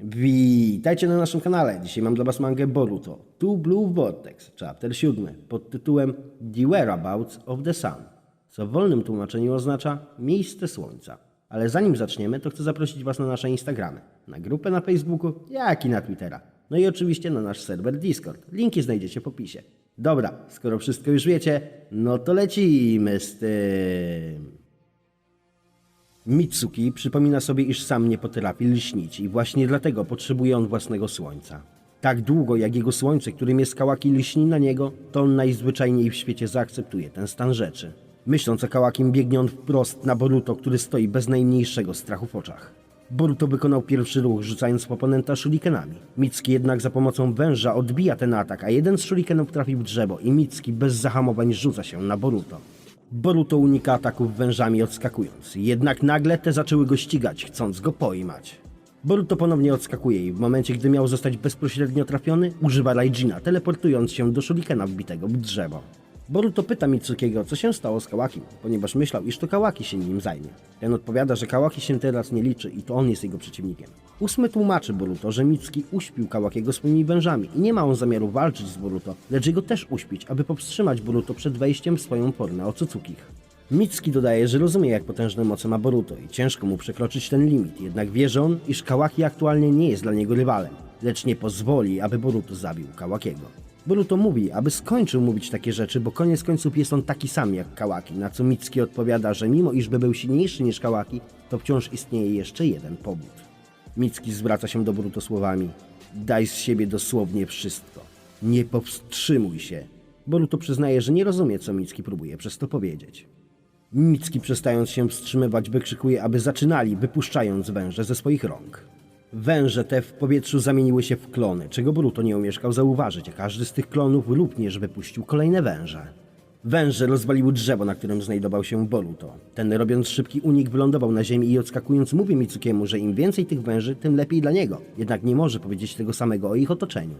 Witajcie na naszym kanale. Dzisiaj mam dla Was mangę Boruto, Two Blue Vortex, chapter 7, pod tytułem The Whereabouts of the Sun, co w wolnym tłumaczeniu oznacza miejsce słońca. Ale zanim zaczniemy, to chcę zaprosić Was na nasze Instagramy, na grupę na Facebooku, jak i na Twittera. No i oczywiście na nasz serwer Discord. Linki znajdziecie w opisie. Dobra, skoro wszystko już wiecie, no to lecimy z tym. Mitsuki przypomina sobie, iż sam nie potrafi lśnić i właśnie dlatego potrzebuje on własnego słońca. Tak długo jak jego słońce, którym jest Kałaki, lśni na niego, to on najzwyczajniej w świecie zaakceptuje ten stan rzeczy. Myśląc o Kałakim biegnie on wprost na Boruto, który stoi bez najmniejszego strachu w oczach. Boruto wykonał pierwszy ruch, rzucając w oponenta shurikenami. Mitsuki jednak za pomocą węża odbija ten atak, a jeden z shurikenów trafi w drzewo i Mitsuki bez zahamowań rzuca się na Boruto. Boruto unika ataków wężami odskakując, jednak nagle te zaczęły go ścigać, chcąc go pojmać. Boruto ponownie odskakuje i w momencie, gdy miał zostać bezpośrednio trafiony, używa Raijina, teleportując się do shurikena wbitego w drzewo. Boruto pyta Mitsukiego, co się stało z Kałakim, ponieważ myślał, iż to Kałaki się nim zajmie. Ten odpowiada, że Kałaki się teraz nie liczy i to on jest jego przeciwnikiem. Ósmy tłumaczy Boruto, że Mitsuki uśpił Kałakiego swoimi wężami i nie ma on zamiaru walczyć z Boruto, lecz jego też uśpić, aby powstrzymać Boruto przed wejściem w swoją formę Otsukich. Mitsuki dodaje, że rozumie jak potężne moce ma Boruto i ciężko mu przekroczyć ten limit, jednak wierzy on, iż Kałaki aktualnie nie jest dla niego rywalem, lecz nie pozwoli, aby Boruto zabił Kałakiego. Boruto mówi, aby skończył mówić takie rzeczy, bo koniec końców jest on taki sam jak Kałaki, na co Mitsuki odpowiada, że mimo iż by był silniejszy niż Kałaki, to wciąż istnieje jeszcze jeden powód. Mitsuki zwraca się do Boruto słowami Daj z siebie dosłownie wszystko. Nie powstrzymuj się. Boruto przyznaje, że nie rozumie, co Mitsuki próbuje przez to powiedzieć. Mitsuki przestając się wstrzymywać wykrzykuje, aby zaczynali, wypuszczając węże ze swoich rąk. Węże te w powietrzu zamieniły się w klony, czego Boruto nie umieszkał zauważyć, a każdy z tych klonów również wypuścił kolejne węże. Węże rozwaliły drzewo, na którym znajdował się Boruto. Ten robiąc szybki unik wylądował na ziemi i odskakując mówi Mitsukiemu, że im więcej tych węży, tym lepiej dla niego. Jednak nie może powiedzieć tego samego o ich otoczeniu.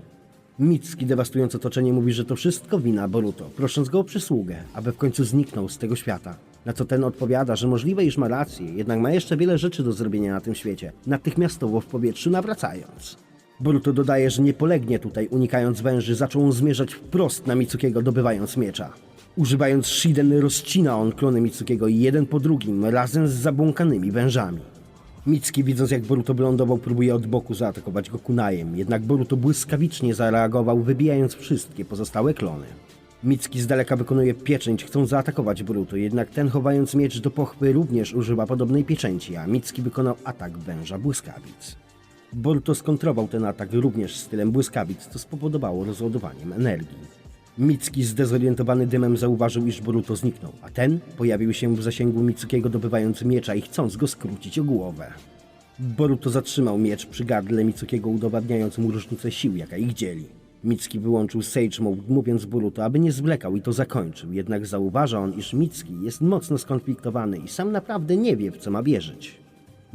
Mitsuki dewastując otoczenie mówi, że to wszystko wina Boruto, prosząc go o przysługę, aby w końcu zniknął z tego świata. Na co ten odpowiada, że możliwe iż ma rację, jednak ma jeszcze wiele rzeczy do zrobienia na tym świecie, natychmiastowo w powietrzu nawracając. Boruto dodaje, że nie polegnie tutaj, unikając węży, zaczął zmierzać wprost na Mitsukiego, dobywając miecza. Używając Shiden rozcina on klony Mitsukiego jeden po drugim, razem z zabłąkanymi wężami. Mitsuki widząc jak Boruto wylądował próbuje od boku zaatakować go kunajem, jednak Boruto błyskawicznie zareagował wybijając wszystkie pozostałe klony. Mitsuki z daleka wykonuje pieczęć chcąc zaatakować Boruto, jednak ten chowając miecz do pochwy również używa podobnej pieczęci, a Mitsuki wykonał atak węża błyskawic. Boruto skontrował ten atak również stylem błyskawic, co spowodowało rozładowaniem energii. Mitsuki zdezorientowany dymem zauważył, iż Boruto zniknął, a ten pojawił się w zasięgu Mitsukiego dobywając miecza i chcąc go skrócić o głowę. Boruto zatrzymał miecz przy gardle Mitsukiego, udowadniając mu różnicę sił, jaka ich dzieli. Mitsuki wyłączył Sage Mode, mówiąc Boruto, aby nie zwlekał i to zakończył, jednak zauważa on, iż Mitsuki jest mocno skonfliktowany i sam naprawdę nie wie, w co ma wierzyć.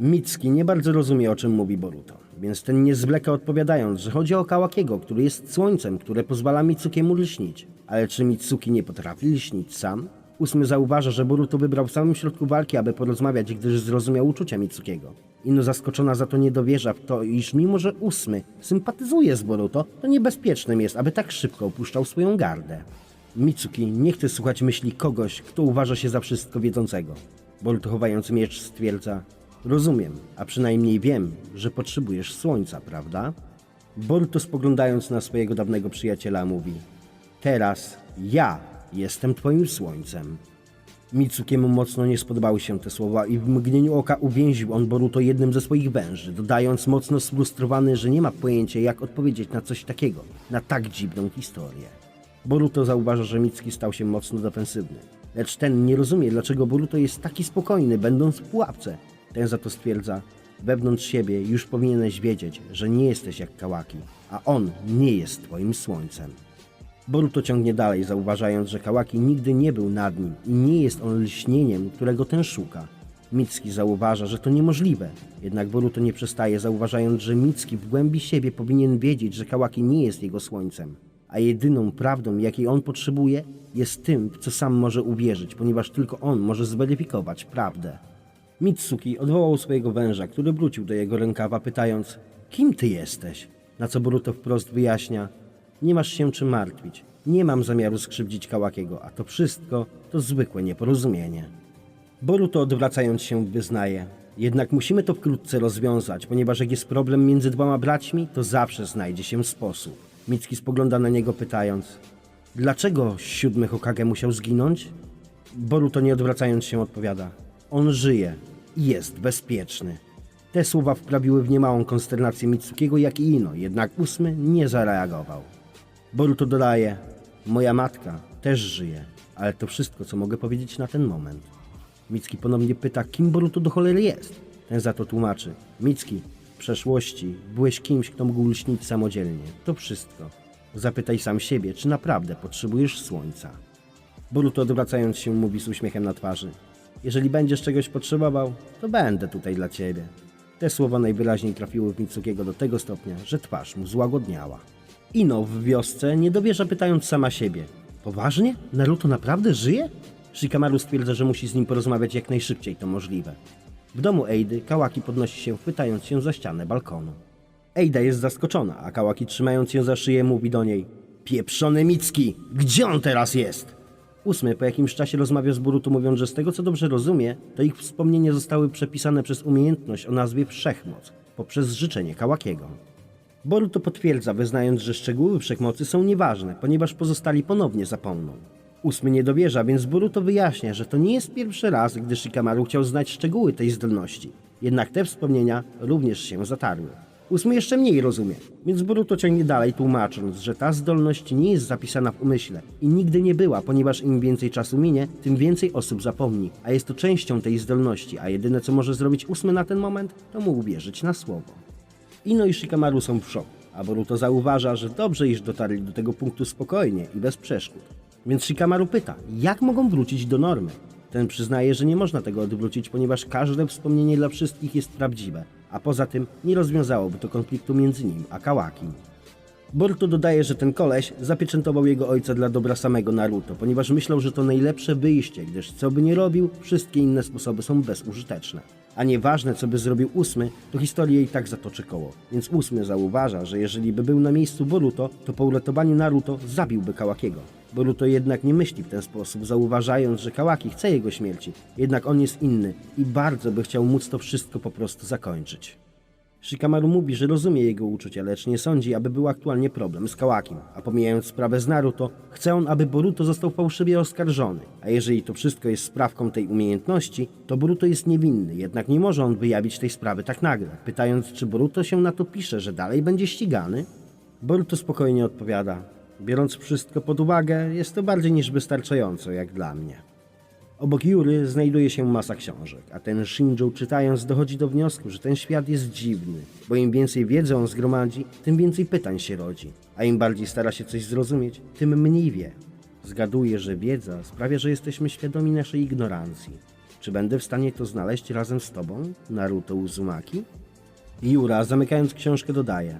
Mitsuki nie bardzo rozumie, o czym mówi Boruto, więc ten nie zwleka odpowiadając, że chodzi o Kałakiego, który jest słońcem, które pozwala Mitsukiemu lśnić. Ale czy Mitsuki nie potrafi lśnić sam? Ósmy zauważa, że Boruto wybrał w samym środku walki, aby porozmawiać, gdyż zrozumiał uczucia Mitsukiego. Ino zaskoczona za to nie dowierza w to, iż mimo, że ósmy sympatyzuje z Boruto, to niebezpiecznym jest, aby tak szybko opuszczał swoją gardę. Mitsuki nie chce słuchać myśli kogoś, kto uważa się za wszystko wiedzącego. Boruto chowając miecz stwierdza Rozumiem, a przynajmniej wiem, że potrzebujesz słońca, prawda? Boruto spoglądając na swojego dawnego przyjaciela mówi Teraz ja jestem twoim słońcem. Mitsukiemu mocno nie spodobały się te słowa i w mgnieniu oka uwięził on Boruto jednym ze swoich węży, dodając mocno sfrustrowany, że nie ma pojęcia jak odpowiedzieć na coś takiego, na tak dziwną historię. Boruto zauważa, że Mitsuki stał się mocno defensywny. Lecz ten nie rozumie, dlaczego Boruto jest taki spokojny, będąc w pułapce. Ten za to stwierdza, wewnątrz siebie już powinieneś wiedzieć, że nie jesteś jak Kałaki, a on nie jest twoim słońcem. Boruto ciągnie dalej, zauważając, że Kałaki nigdy nie był nad nim i nie jest on lśnieniem, którego ten szuka. Mitsuki zauważa, że to niemożliwe, jednak Boruto nie przestaje, zauważając, że Mitsuki w głębi siebie powinien wiedzieć, że Kałaki nie jest jego słońcem, a jedyną prawdą, jakiej on potrzebuje, jest tym, w co sam może uwierzyć, ponieważ tylko on może zweryfikować prawdę. Mitsuki odwołał swojego węża, który wrócił do jego rękawa, pytając: Kim ty jesteś? Na co Boruto wprost wyjaśnia: Nie masz się czym martwić. Nie mam zamiaru skrzywdzić Kałakiego, a to wszystko to zwykłe nieporozumienie. Boruto odwracając się wyznaje. Jednak musimy to wkrótce rozwiązać, ponieważ jak jest problem między dwoma braćmi, to zawsze znajdzie się sposób. Mitsuki spogląda na niego pytając. Dlaczego siódmy Hokage musiał zginąć? Boruto nie odwracając się odpowiada. On żyje i jest bezpieczny. Te słowa wprawiły w niemałą konsternację Mitsukiego jak i Ino, jednak ósmy nie zareagował. Boruto dodaje, moja matka też żyje, ale to wszystko, co mogę powiedzieć na ten moment. Micki ponownie pyta, kim Boruto do cholery jest. Ten za to tłumaczy, Micki, w przeszłości byłeś kimś, kto mógł lśnić samodzielnie. To wszystko. Zapytaj sam siebie, czy naprawdę potrzebujesz słońca. Boruto odwracając się mówi z uśmiechem na twarzy. Jeżeli będziesz czegoś potrzebował, to będę tutaj dla ciebie. Te słowa najwyraźniej trafiły w Mitsukiego do tego stopnia, że twarz mu złagodniała. Ino w wiosce nie dowierza pytając sama siebie. Poważnie? Naruto naprawdę żyje? Shikamaru stwierdza, że musi z nim porozmawiać jak najszybciej to możliwe. W domu Eidy Kawaki podnosi się chwytając się za ścianę balkonu. Eida jest zaskoczona, a Kawaki trzymając ją za szyję mówi do niej Pieprzony Micki! Gdzie on teraz jest? Ósmy po jakimś czasie rozmawia z Boruto mówiąc, że z tego co dobrze rozumie, to ich wspomnienia zostały przepisane przez umiejętność o nazwie Wszechmoc poprzez życzenie Kałakiego. Boruto potwierdza, wyznając, że szczegóły wszechmocy są nieważne, ponieważ pozostali ponownie zapomną. Ósmy nie dowierza, więc Boruto wyjaśnia, że to nie jest pierwszy raz, gdy Shikamaru chciał znać szczegóły tej zdolności. Jednak te wspomnienia również się zatarły. Ósmy jeszcze mniej rozumie, więc Boruto ciągnie dalej tłumacząc, że ta zdolność nie jest zapisana w umyśle i nigdy nie była, ponieważ im więcej czasu minie, tym więcej osób zapomni, a jest to częścią tej zdolności, a jedyne co może zrobić ósmy na ten moment, to mu uwierzyć na słowo. Ino i Shikamaru są w szoku, a Boruto zauważa, że dobrze iż dotarli do tego punktu spokojnie i bez przeszkód. Więc Shikamaru pyta, jak mogą wrócić do normy? Ten przyznaje, że nie można tego odwrócić, ponieważ każde wspomnienie dla wszystkich jest prawdziwe, a poza tym nie rozwiązałoby to konfliktu między nim a Kałakim. Boruto dodaje, że ten koleś zapieczętował jego ojca dla dobra samego Naruto, ponieważ myślał, że to najlepsze wyjście, gdyż co by nie robił, wszystkie inne sposoby są bezużyteczne. A nieważne, co by zrobił ósmy, to historia i tak zatoczy koło. Więc ósmy zauważa, że jeżeli by był na miejscu Boruto, to po uratowaniu Naruto zabiłby Kałakiego. Boruto jednak nie myśli w ten sposób, zauważając, że Kałaki chce jego śmierci. Jednak on jest inny i bardzo by chciał móc to wszystko po prostu zakończyć. Shikamaru mówi, że rozumie jego uczucia, lecz nie sądzi, aby był aktualnie problem z Kałakim. A pomijając sprawę z Naruto, chce on, aby Boruto został fałszywie oskarżony. A jeżeli to wszystko jest sprawką tej umiejętności, to Boruto jest niewinny, jednak nie może on wyjawić tej sprawy tak nagle. Pytając, czy Boruto się na to pisze, że dalej będzie ścigany? Boruto spokojnie odpowiada. Biorąc wszystko pod uwagę, jest to bardziej niż wystarczająco, jak dla mnie. Obok Jury znajduje się masa książek, a ten Shinjo czytając dochodzi do wniosku, że ten świat jest dziwny, bo im więcej wiedzy on zgromadzi, tym więcej pytań się rodzi, a im bardziej stara się coś zrozumieć, tym mniej wie. Zgaduje, że wiedza sprawia, że jesteśmy świadomi naszej ignorancji. Czy będę w stanie to znaleźć razem z tobą, Naruto Uzumaki? Jura, zamykając książkę, dodaje.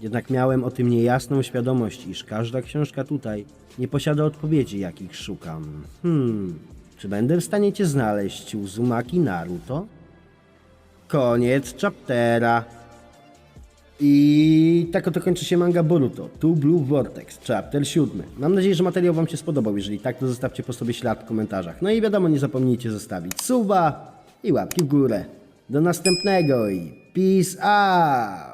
Jednak miałem o tym niejasną świadomość, iż każda książka tutaj nie posiada odpowiedzi, jakich szukam. Hmm, czy będę w stanie cię znaleźć, Uzumaki Naruto? Koniec chaptera. I tak oto kończy się manga Boruto, Tu Blue Vortex, chapter 7. Mam nadzieję, że materiał Wam się spodobał. Jeżeli tak, to zostawcie po sobie ślad w komentarzach. No i wiadomo, nie zapomnijcie zostawić suba i łapki w górę. Do następnego i peace out!